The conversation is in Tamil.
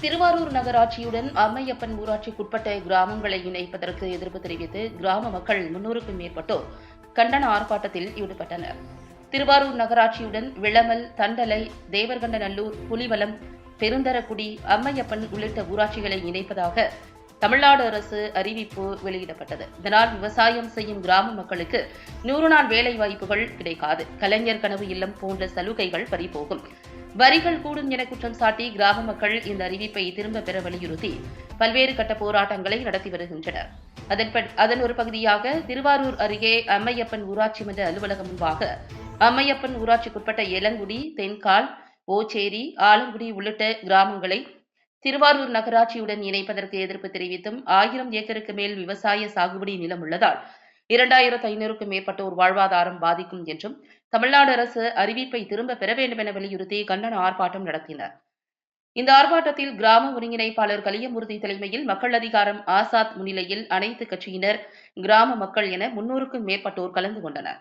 திருவாரூர் நகராட்சியுடன் அம்மையப்பன் ஊராட்சிக்குட்பட்ட கிராமங்களை இணைப்பதற்கு எதிர்ப்பு தெரிவித்து கிராம மக்கள் முன்னூறுக்கும் மேற்பட்டோர் கண்டன ஆர்ப்பாட்டத்தில் ஈடுபட்டனர். திருவாரூர் நகராட்சியுடன் விளமல் தண்டலை தேவர்கண்டநல்லூர் புலிவலம் பெருந்தரக்குடி அம்மையப்பன் உள்ளிட்ட ஊராட்சிகளை இணைப்பதாக தமிழ்நாடு அரசு அறிவிப்பு வெளியிடப்பட்டது. இதனால் விவசாயம் செய்யும் கிராம மக்களுக்கு நூறு நாள் வேலை வாய்ப்புகள் கிடைக்காது. கலைஞர் கனவு இல்லம் போன்ற சலுகைகள் பறிபோகும். வரிகள் கூடும் என குற்றம் சாட்டி கிராம மக்கள் இந்த அறிவிப்பை திரும்ப பெற வலியுறுத்தி பல்வேறு கட்ட போராட்டங்களை நடத்தி வருகின்றனர். அதன் ஒரு பகுதியாக திருவாரூர் அருகே அம்மையப்பன் ஊராட்சி மன்ற அலுவலகம் முன்பாக அம்மையப்பன் ஊராட்சிக்குட்பட்ட எலங்குடி தென்கால் ஓச்சேரி ஆலங்குடி உள்ளிட்ட கிராமங்களை திருவாரூர் நகராட்சியுடன் இணைப்பதற்கு எதிர்ப்பு தெரிவித்தும் ஆயிரம் ஏக்கருக்கு மேல் விவசாய சாகுபடி நிலம் உள்ளதால் இரண்டாயிரத்து ஐநூறுக்கும் மேற்பட்டோர் வாழ்வாதாரம் பாதிக்கும் என்றும் தமிழ்நாடு அரசு அறிவிப்பை திரும்ப பெற வேண்டும் என வலியுறுத்தி கண்டன ஆர்ப்பாட்டம் நடத்தினர். இந்த ஆர்ப்பாட்டத்தில் கிராம ஒருங்கிணைப்பாளர் கலியமூர்த்தி தலைமையில் மக்கள் அதிகாரம் ஆசாத் முன்னிலையில் அனைத்து கட்சியினர் கிராம மக்கள் என முன்னூறுக்கும் மேற்பட்டோர் கலந்து கொண்டனர்.